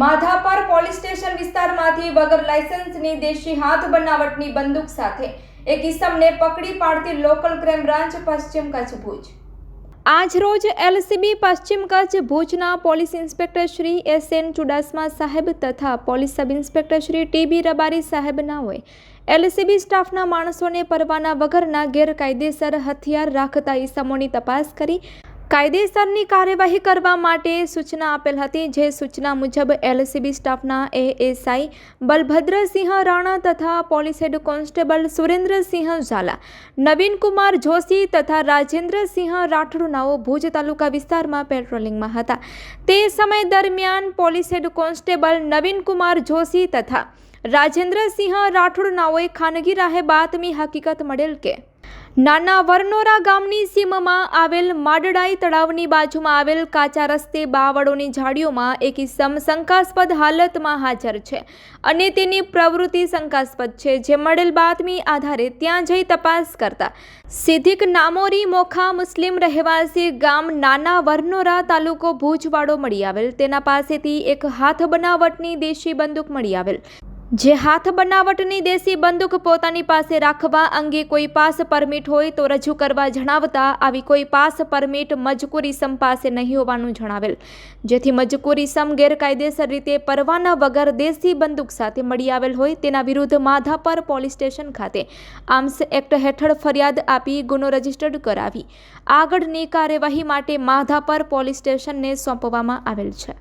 Madhapar police station વિસ્તારમાંથી વગર લાયસન્સની દેશી હાથ બનાવટની બંદૂક સાથે એક ઇસમને પકડી પાડતી લોકલ ક્રાઇમ બ્રાન્ચ પશ્ચિમ કચ્છ ભુજ. આજ રોજ એલસીબી પશ્ચિમ કચ્છ ભુજના police inspector Shri S N Chudasama સાહેબ તથા police sub inspector Shri TB Rabari સાહેબના હોય. એલસીબી સ્ટાફના માણસોને પરવાના વગરના ગેરકાયદેસર હથિયાર રાખતા ઈસમોની તપાસ કરી કાયદેસરની કાર્યવાહી કરવા માટે સૂચના આપેલ હતી, જે સૂચના મુજબ એલસીબી સ્ટાફના એએસઆઈ બલભદ્રસિંહ રાણા તથા police head constable Surendrasinh Zala Navinkumar Joshi તથા રાજેન્દ્રસિંહ રાઠોડનાઓ ભુજ તાલુકા વિસ્તારમાં પેટ્રોલિંગમાં હતા. તે સમય દરમિયાન police head constable Navinkumar Joshi તથા રાજેન્દ્રસિંહ રાઠોડનાઓએ ખાનગી રાહે બાતમી હકીકત મળેલ કે નાના વરનોરા ગામની સીમમાં આવેલ માડડાઈ તળાવની બાજુમાં આવેલ કાચા રસ્તે બાવળોની ઝાડીઓમાં એક ઇસમ શંકાસ્પદ હાલતમાં હાજર છે. અને તેની પ્રવૃત્તિ શંકાસ્પદ છે. જે મળેલ બાતમી આધારે ત્યાં જઈ તપાસ કરતા સિદ્ધિક નામોરી મોખા મુસ્લિમ રહેવાસી ગામ નાના વરનોરા તાલુકો ભુજવાડો મળી આવેલ. તેના પાસેથી એક હાથ બનાવટની દેશી બંદૂક મળી આવેલ. જે હાથ બનાવટની દેશી બંદૂક પોતાની પાસે રાખવા અંગે કોઈ પાસ પરમિટ હોય તો રજૂ કરવા જણાવતા આવી કોઈ પાસ પરમિટ મજકૂરી સમ પાસે નહીં હોવાનું જણાવેલ. જેથી મજકૂરી સમ ગેરકાયદેસર રીતે પરવાના વગર દેશી બંદૂક સાથે મળી આવેલ હોય તેના વિરુદ્ધ માધાપર પોલીસ સ્ટેશન ખાતે આર્મ્સ એક્ટ હેઠળ ફરિયાદ આપી ગુનો રજીસ્ટર્ડ કરાવી. આગળની કાર્યવાહી માટે માધાપર પોલીસ સ્ટેશનને સોંપવામાં આવેલ છે.